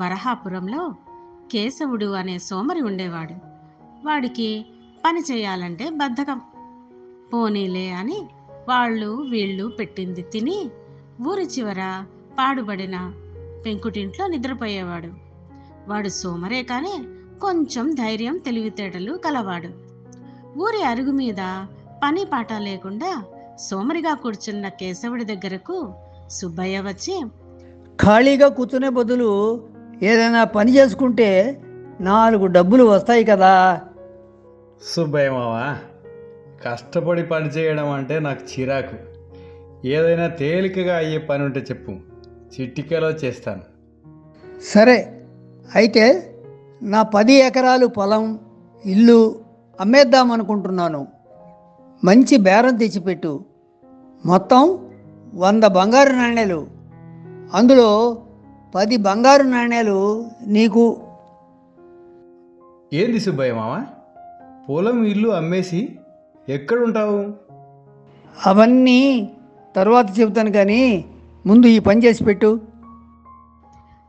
వరహాపురంలో కేశవుడు అనే సోమరి ఉండేవాడు. వాడికి పని చేయాలంటే బద్ధకం. పోనీలే అని వాళ్ళు వీళ్ళు పెట్టింది తిని ఊరి చివర పాడుబడిన పెంకుటింట్లో నిద్రపోయేవాడు. వాడు సోమరే కానీ కొంచెం ధైర్యం తెలివితేటలు కలవాడు. ఊరి అరుగు మీద పని పాట లేకుండా సోమరిగా కూర్చున్న కేశవుడి దగ్గరకు సుబ్బయ్య వచ్చి ఖాళీగా కూర్చునే బదులు ఏదైనా పని చేసుకుంటే నాలుగు డబ్బులు వస్తాయి కదా. సుబ్బయ్య మావా కష్టపడి పని చేయడం అంటే నాకు చిరాకు. ఏదైనా తేలికగా అయ్యే పని ఉంటే చెప్పు చిటికెలో చేస్తాను. సరే అయితే నా పది ఎకరాలు పొలం ఇల్లు అమ్మేద్దాం అనుకుంటున్నాను. మంచి బేరం తెచ్చిపెట్టు. మొత్తం వంద బంగారు నాణేలు అందులో పది బంగారు నాణేలు నీకు. ఏంది సుబ్బయ్య మావా పొలం ఇల్లు అమ్మేసి ఎక్కడుంటావు? అవన్నీ తర్వాత చెబుతాను కానీ ముందు ఈ పని చేసి పెట్టు.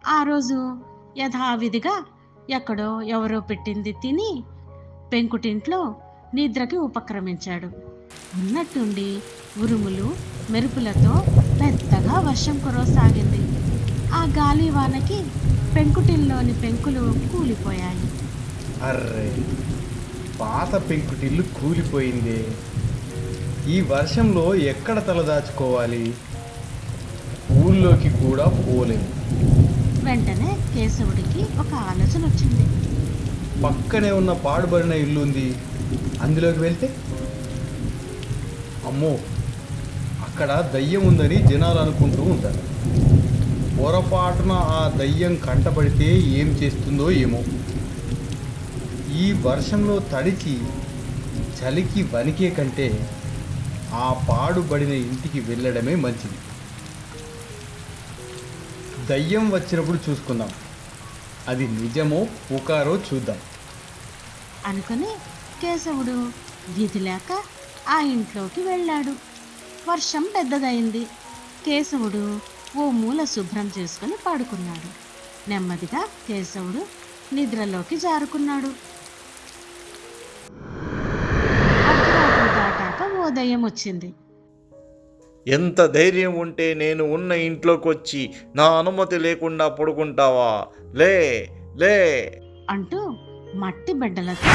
ఆ రోజు యథావిధిగా ఎక్కడో ఎవరో పెట్టింది తిని పెంకుటింట్లో నిద్రకి ఉపక్రమించాడు. ఉన్నట్టుండి ఉరుములు మెరుపులతో పెద్దగా వర్షం కురవసాగింది. ఆ గాలి వానకి పెంకుటిల్లోని పెంకులు కూలిపోయాయి. అర్రే పాత పెంకుటిల్లు కూలిపోయింది. ఈ వర్షంలో ఎక్కడ తలదాచుకోవాలి? ఊళ్ళోకి కూడా పోలేము. వెంటనే కేశవుడికి ఒక ఆలోచన వచ్చింది పక్కనే ఉన్న పాడుబడిన ఇల్లు ఉంది అందులోకి వెళ్తే? అమ్మో అక్కడ దయ్యం ఉందని జనాలు అనుకుంటూ ఉంటారు. పొరపాటున ఆ దయ్యం కంటపడితే ఏం చేస్తుందో ఏమో. ఈ వర్షంలో తడిచి చలికి వణికే కంటే ఆ పాడుబడిన ఇంటికి వెళ్ళడమే మంచిది. దయ్యం వచ్చినప్పుడు చూసుకుందాం. అది నిజమో పుకారో చూద్దాం. అనుకుని కేశవుడు విధి లేక ఆ ఇంట్లోకి వెళ్ళాడు. వర్షం పెద్దదైంది. కేశవుడు ఓ మూల శుభ్రం చేసుకుని పడుకున్నాడు. నెమ్మదిగా కేశవుడు నిద్రలోకి జారుకున్నాడు. అర్ధరాత్రి దాటాక ఓ దయ్యం వచ్చింది. ఎంత ధైర్యం ఉంటే నేను ఉన్న ఇంట్లోకి వచ్చి నా అనుమతి లేకుండా పడుకుంటావా? లే లే. అంటూ మట్టి బిడ్డలతో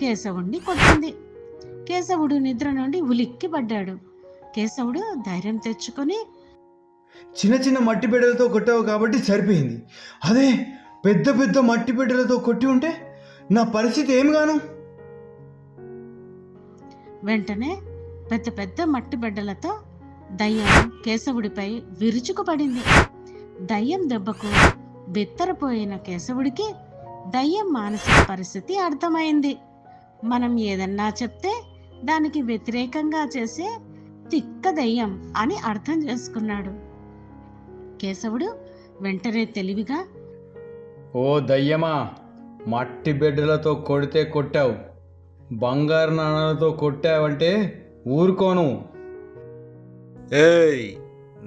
కేశవుడిని కొట్టింది. కేశవుడు నిద్ర నుండి ఉలిక్కి పడ్డాడు కేశవుడు ధైర్యం తెచ్చుకొని చిన్న చిన్న మట్టి బిడ్డలతో కొట్టావు కాబట్టి సరిపోయింది. అదే పెద్ద పెద్ద మట్టి బిడ్డలతో కొట్టి ఉంటే నా పరిస్థితి ఏం గాను? వెంటనే పెద్ద పెద్ద మట్టి బిడ్డలతో దయ్యం కేశవుడిపై విరుచుకుపడింది. దయ్యం దెబ్బకు బిత్తరపోయిన కేశవుడికి దయ్యం మానసిక పరిస్థితి అర్థమైంది. మనం ఏదన్నా చెప్తే దానికి వ్యతిరేకంగా చేసే తిక్క దయ్యం అని అర్థం చేసుకున్నాడు. కేశవుడు వెంటనే తెలివిగా ఓ దయ్యమా మట్టి బిడ్డలతో కొడితే కొట్టావు బంగారు నాణాలతో కొట్టావంటే ఊరుకోను. ఏయ్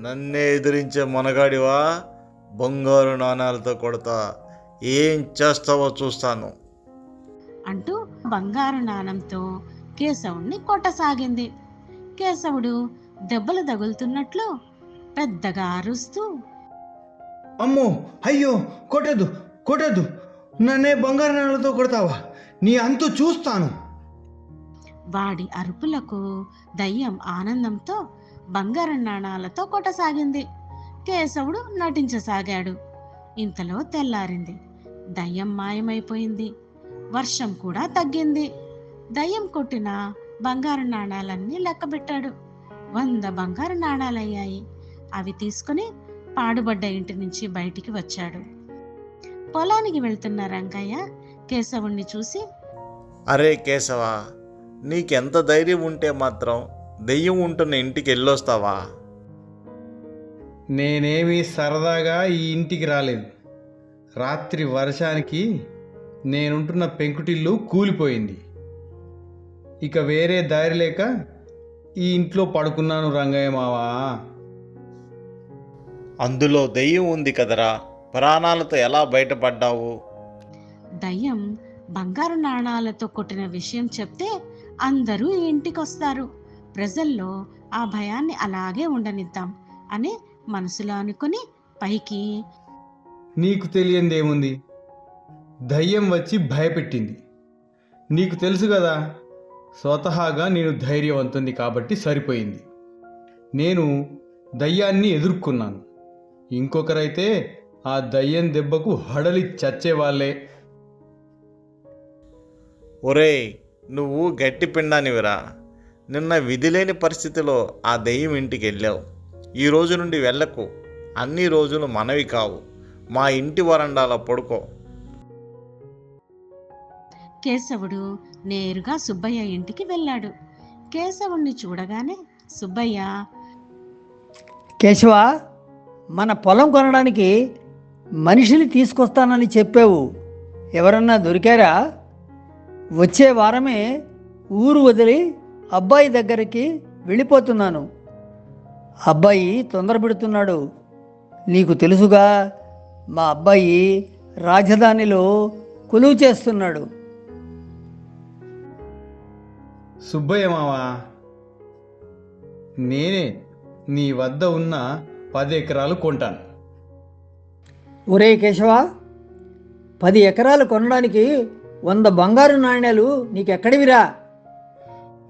నన్నే ఎదిరించే మనగాడివా బంగారు నాణాలతో కొడతా ఏం చేస్తావో చూస్తాను. అంటూ బంగారు నాణంతో కేశవుణ్ణి కొట్టసాగింది. కేశవుడు దెబ్బలు తగులుతున్నట్లు పెద్దగా అరుస్తూ అమ్మో అయ్యో కొట్టద్దు కొట్టద్దు. నన్నే బంగారు నాణాలతో కొడతావా? నీ అంతు చూస్తాను. వాడి అరుపులకు దయ్యం ఆనందంతో బంగారు నాణాలతో కొట్టసాగింది. కేశవుడు నటించసాగాడు. ఇంతలో తెల్లారింది. దయ్యం మాయమైపోయింది. వర్షం కూడా తగ్గింది. దయ్యం కొట్టిన బంగారు నాణాలన్నీ లెక్కబెట్టాడు. వంద బంగారు నాణాలయ్యాయి. అవి తీసుకుని పాడుబడ్డ ఇంటి నుంచి బయటికి వచ్చాడు. పొలానికి వెళ్తున్న రంగయ్య కేశవుణ్ణి చూసి అరే కేశవ నీకెంత ధైర్యం ఉంటే మాత్రం దెయ్యం ఉంటున్న ఇంటికి వెళ్ళొస్తావా? నేనేమి సరదాగా ఈ ఇంటికి రాలేదు రాత్రి వర్షానికి నేనుంటున్న పెంకుటిల్లు కూలిపోయింది. ఇక వేరే దారి లేక ఈ ఇంట్లో పడుకున్నాను రంగయ్య మావా. అందులో దెయ్యం ఉంది కదరా. ప్రాణాలతో ఎలా బయటపడ్డావు? దయ్యం బంగారు నాణాలతో కొట్టిన విషయం చెప్తే అందరూ ఇంటికొస్తారు. ప్రజల్లో ఆ భయాన్ని అలాగే ఉండనిద్దాం అని మనసులో అనుకుని పైకి నీకు తెలియందేముంది? దయ్యం వచ్చి భయపెట్టింది. నీకు తెలుసు కదా స్వతహాగా నేను ధైర్యవంతుంది కాబట్టి సరిపోయింది. నేను దయ్యాన్ని ఎదుర్కొన్నాను. ఇంకొకరైతే ఆ దయ్యం దెబ్బకు హడలి చచ్చేవాళ్ళే. ఒరేయ్ నువ్వు గట్టి పిండానివిరా. నిన్న విధిలేని పరిస్థితిలో ఆ దెయ్యం ఇంటికి వెళ్ళావు ఈ రోజు నుండి వెళ్ళకు. అన్ని రోజులు మనవి కావు. మా ఇంటి వరండాలో పడుకో. కేశవుడు నేరుగా సుబ్బయ్య ఇంటికి వెళ్ళాడు. కేశవుణ్ణి చూడగానే సుబ్బయ్య! కేశవ? మన పొలం కొనడానికి మనిషిని తీసుకొస్తానని చెప్పావు. ఎవరన్నా దొరికారా? వచ్చే వారమే ఊరు వదిలి అబ్బాయి దగ్గరికి వెళ్ళిపోతున్నాను. అబ్బాయి తొందర పెడుతున్నాడు నీకు తెలుసుగా మా అబ్బాయి రాజధానిలో కొలువు చేస్తున్నాడు. సుబ్బయ్య మావా నేనే నీ వద్ద ఉన్న పది ఎకరాలు కొంటాను. ఒరే కేశవ పది ఎకరాలు కొనడానికి వంద బంగారు నాణ్యాలు నీకెక్కడివిరా?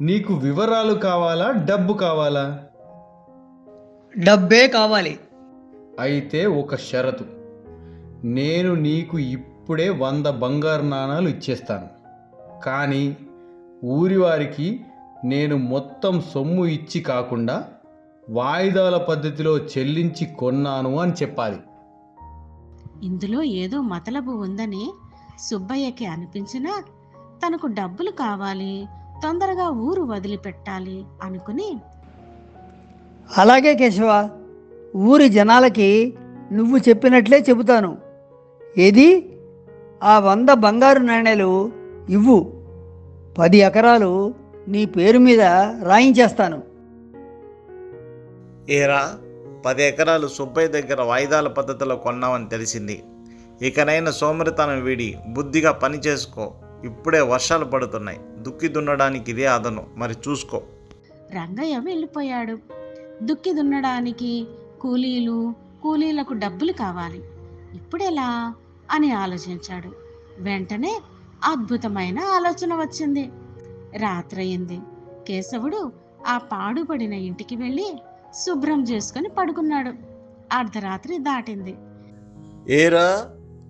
నీకు వివరాలు కావాలా డబ్బు కావాలా? డబ్బే కావాలి. అయితే ఒక షరతు. నేను నీకు ఇప్పుడే వంద బంగారు నాణాలు ఇచ్చేస్తాను. కానీ ఊరి వారికి నేను మొత్తం సొమ్ము ఇచ్చి కాకుండా వాయిదాల పద్ధతిలో చెల్లించి కొన్నాను అని చెప్పాలి. ఇందులో ఏదో మతలబు ఉందని సుబ్బయ్యకి అనిపించినా తనకు డబ్బులు కావాలి తొందరగా ఊరు వదిలిపెట్టాలి అనుకుని. అలాగే కేశవ ఊరి జనాలకి నువ్వు చెప్పినట్లే చెబుతాను. ఏది? ఆ వంద బంగారు నాణేలు ఇవ్వు. పది ఎకరాలు నీ పేరు మీద రాయించేస్తాను. ఏరా పది ఎకరాలు సుబ్బయ్య దగ్గర వాయిదాల పద్ధతిలో కొన్నామని తెలిసింది. ఇకనైనా సోమరితనం వీడి బుద్ధిగా పని చేసుకో. ఇప్పుడే వర్షాలు పడుతున్నాయి. దుక్కి దున్నడానికి ఇదే అదను. మరి చూసుకో. రంగయ్య వెళ్ళిపోయాడు. దుక్కి దున్నడానికి కూలీలు కూలీలకు డబ్బులు కావాలి. ఇప్పుడెలా? అని ఆలోచించాడు. వెంటనే అద్భుతమైన ఆలోచన వచ్చింది. రాత్రయింది. కేశవుడు ఆ పాడుపడిన ఇంటికి వెళ్ళి శుభ్రం చేసుకొని పడుకున్నాడు. అర్ధరాత్రి దాటింది. ఏరా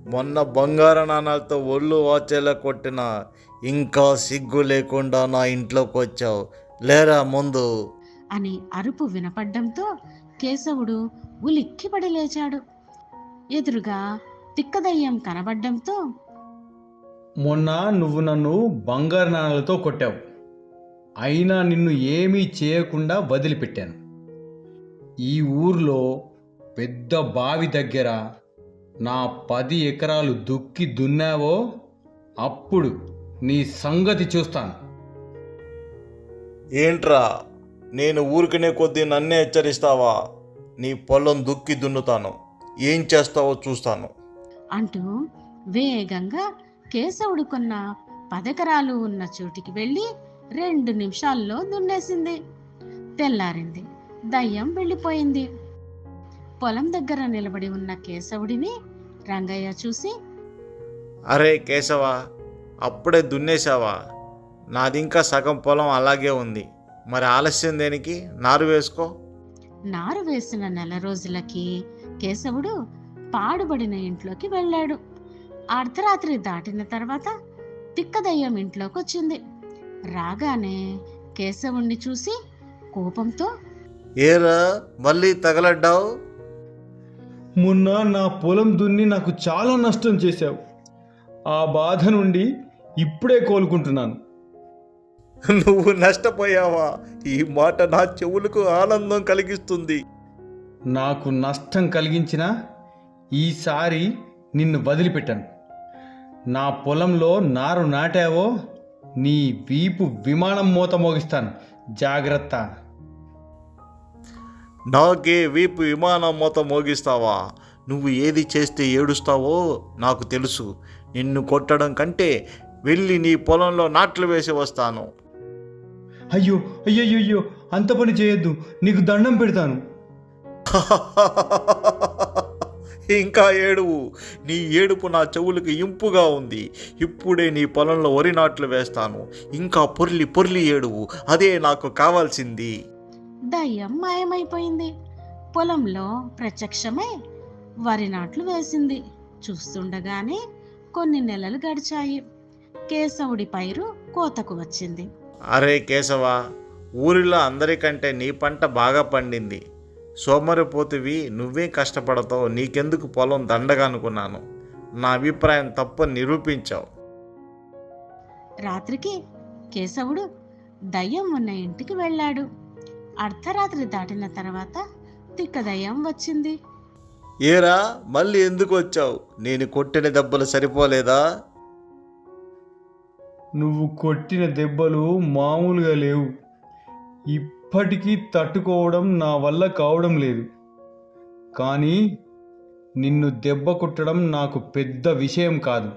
మొన్న బంగారు నాణాలతో ఒళ్ళు వాచేలా కొట్టిన ఇంకా సిగ్గు లేకుండా నా ఇంట్లోకి వచ్చావు. లేరా ముందు? అని అరుపు వినపడ్డంతో కేశవుడు ఉలిక్కిపడి లేచాడు. ఎదురుగా తిక్కదయ్యం కనబడ్డంతో మొన్న నువ్వు నన్ను బంగారు నాణాలతో కొట్టావు. అయినా నిన్ను ఏమీ చేయకుండా వదిలిపెట్టాను. ఈ ఊర్లో పెద్ద బావి దగ్గర నా పది ఎకరాలు దుక్కి దున్నావో అప్పుడు నీ సంగతి చూస్తాను. ఏంట్రా నేను ఊరికనే కొద్దీ నన్నే హెచ్చరిస్తావా? నీ పొలం దుక్కి దున్నుతాను. ఏం చేస్తావో చూస్తాను. అంటూ వేగంగా కేశవుడు కొన్న పదెకరాలు ఉన్న చోటికి వెళ్ళి రెండు నిమిషాల్లో దున్నేసింది. తెల్లారింది. దయ్యం వెళ్ళిపోయింది. పొలం దగ్గర నిలబడి ఉన్న కేశవుడిని రంగయ్య చూసి అరే కేశవ అప్పుడే దున్నేశావా? నాదింకా సగం పొలం అలాగే ఉంది. మరి ఆలస్యం దేనికి? నారు వేసుకో. నారు వేసిన నెల రోజులకి కేశవుడు పాడుబడిన ఇంట్లోకి వెళ్ళాడు. అర్ధరాత్రి దాటిన తర్వాత తిక్కదయ్యం ఇంట్లోకి వచ్చింది రాగానే కేశవుణ్ణి చూసి కోపంతో ఏరా మళ్ళీ తగలడ్డావు? మొన్న నా పొలం దున్ని నాకు చాలా నష్టం చేశావు. ఆ బాధ నుండి ఇప్పుడే కోలుకుంటున్నాను. నువ్వు నష్టపోయావా? ఈ మాట నా చెవులకు ఆనందం కలిగిస్తుంది. నాకు నష్టం కలిగించిన ఈసారి నిన్ను వదిలిపెట్టాను. నా పొలంలో నారు నాటావో నీ వీపు విమానం మూత మోగిస్తాను. జాగ్రత్త. నాకే వీపు విమానం మూత మోగిస్తావా? నువ్వు ఏది చేస్తే ఏడుస్తావో నాకు తెలుసు. నిన్ను కొట్టడం కంటే వెళ్ళి నీ పొలంలో నాట్లు వేసి వస్తాను. అయ్యో అయ్యో అయ్యో అంత పని చేయొద్దు. నీకు దండం పెడతాను. ఇంకా ఏడువు. నీ ఏడుపు నా చెవులకు ఇంపుగా ఉంది. ఇప్పుడే నీ పొలంలో వరి నాట్లు వేస్తాను. ఇంకా పొర్లి పొర్లి ఏడువు. అదే నాకు కావాల్సింది. దయ్యం మాయమైపోయింది పొలంలో ప్రత్యక్షమై వరి నాట్లు వేసింది. చూస్తుండగానే కొన్ని నెలలు గడిచాయి. కేశవుడి పైరు కోతకు వచ్చింది. అరే కేశవ ఊరిలో అందరికంటే నీ పంట బాగా పండింది. సోమరిపోతువి నువ్వే కష్టపడతావు నీకెందుకు పొలం దండగా అనుకున్నాను. నా అభిప్రాయం తప్పని నిరూపించావు. రాత్రికి కేశవుడు దయ్యం ఉన్న ఇంటికి వెళ్ళాడు. అర్ధరాత్రి దాటిన తర్వాత తిక్క దయ్యం వచ్చింది. ఏరా మళ్ళీ ఎందుకు వచ్చావు? నేను కొట్టిన దెబ్బలు సరిపోలేదా? నువ్వు కొట్టిన దెబ్బలు మామూలుగా లేవు. ఇప్పటికీ తట్టుకోవడం నా వల్ల కావడం లేదు. కానీ నిన్ను దెబ్బ కొట్టడం నాకు పెద్ద విషయం కాదు.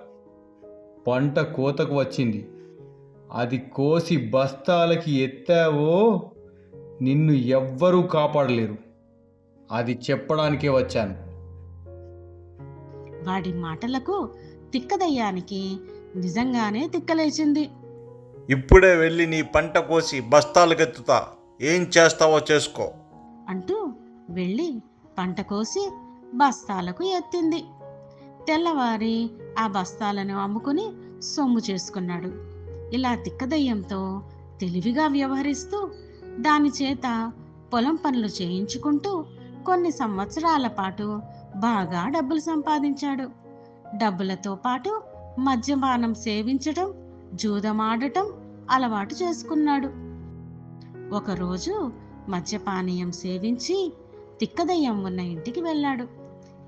పంట కోతకు వచ్చింది. అది కోసి బస్తాలకి ఎత్తావో నిన్ను ఎవ్వరూ కాపాడలేరు. అది చెప్పడానికే వచ్చాను. వాడి మాటలకు తిక్కదయ్యానికి నిజంగానే తిక్కలేచింది. ఇప్పుడే వెళ్ళి నీ పంట కోసి బస్తాలకెత్తుతా ఏం చేస్తావో చేసుకో. అంటూ వెళ్ళి పంట కోసి బస్తాలకు ఎత్తింది. తెల్లవారి ఆ బస్తాలను అమ్ముకుని సొమ్ము చేసుకున్నాడు. ఇలా తిక్కదయ్యంతో తెలివిగా వ్యవహరిస్తూ దాని చేత పొలం పనులు చేయించుకుంటూ కొన్ని సంవత్సరాల పాటు బాగా డబ్బులు సంపాదించాడు. డబ్బులతో పాటు మద్యపానం సేవించటం జూదమాడటం అలవాటు చేసుకున్నాడు. ఒకరోజు మద్యపానీయం సేవించి తిక్కదయ్యం ఉన్న ఇంటికి వెళ్ళాడు.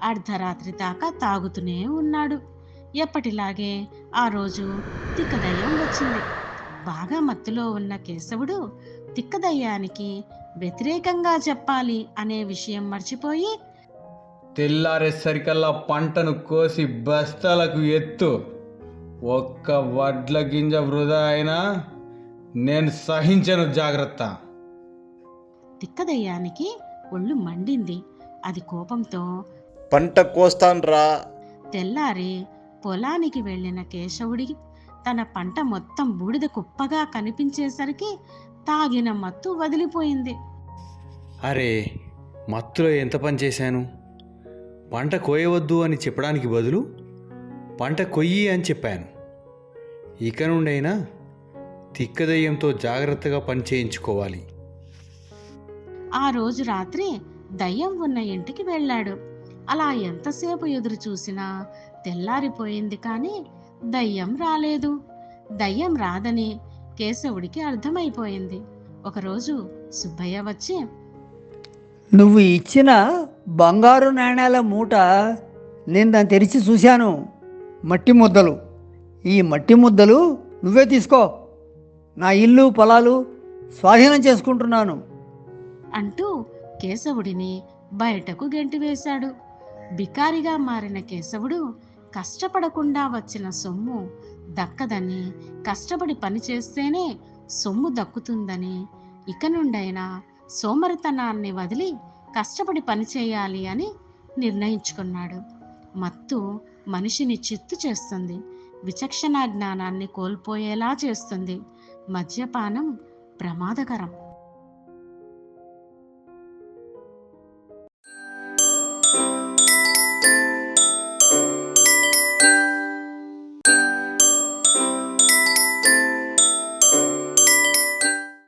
అర్ధరాత్రి దాకా తాగుతూనే ఉన్నాడు. ఎప్పటిలాగే ఆ రోజు తిక్కదయ్యం వచ్చింది. బాగా మత్తులో ఉన్న కేశవుడు తిక్కదయ్యానికి వ్యతిరేకంగా చెప్పాలి అనే విషయం మర్చిపోయి తెల్లారేసరికల్లా పంటను కోసి బస్తాలకు ఎత్తు. ఒక్క వడ్ల గింజ వృధా అయినా నేను సహించను జాగ్రత్త. తిక్కదయ్యానికి ఒళ్ళు మండింది. అది కోపంతో పంట కోస్తాన్రా. తెల్లారి పొలానికి వెళ్ళిన కేశవుడికి తన పంట మొత్తం బూడిద కుప్పగా కనిపించేసరికి తాగిన మత్తు వదిలిపోయింది. అరే మత్తులో ఎంత పని చేశాను? పంట కోయవద్దు అని చెప్పడానికి బదులు పంట కొయ్యి అని చెప్పాను. ఇక నుండైనా తిక్కదయ్యంతో జాగ్రత్తగా పని చేయించుకోవాలి. ఆ రోజు రాత్రి దయ్యం ఉన్న ఇంటికి వెళ్ళాడు. అలా ఎంతసేపు ఎదురు చూసినా తెల్లారిపోయింది కానీ దయ్యం రాలేదు. దయ్యం రాదని కేశవుడికి అర్థమైపోయింది. ఒకరోజు సుబ్బయ్య వచ్చి నువ్వు ఇచ్చిన బంగారు నాణేల మూట నేను దాన్ని తెరిచి చూశాను. మట్టి ముద్దలు. ఈ మట్టి ముద్దలు నువ్వే తీసుకో. నా ఇల్లు పొలాలు స్వాధీనం చేసుకుంటున్నాను. అంటూ కేశవుడిని బయటకు గెంటివేశాడు బికారిగా మారిన కేశవుడు కష్టపడకుండా వచ్చిన సొమ్ము దక్కదని కష్టపడి పని చేస్తేనే సొమ్ము దక్కుతుందని ఇక నుండైనా సోమరితనాన్ని వదిలి కష్టపడి పని చేయాలి అని నిర్ణయించుకున్నాడు. మత్తు మనిషిని చిత్తు చేస్తుంది. విచక్షణ జ్ఞానాన్ని కోల్పోయేలా చేస్తుంది. మద్యపానం ప్రమాదకరం.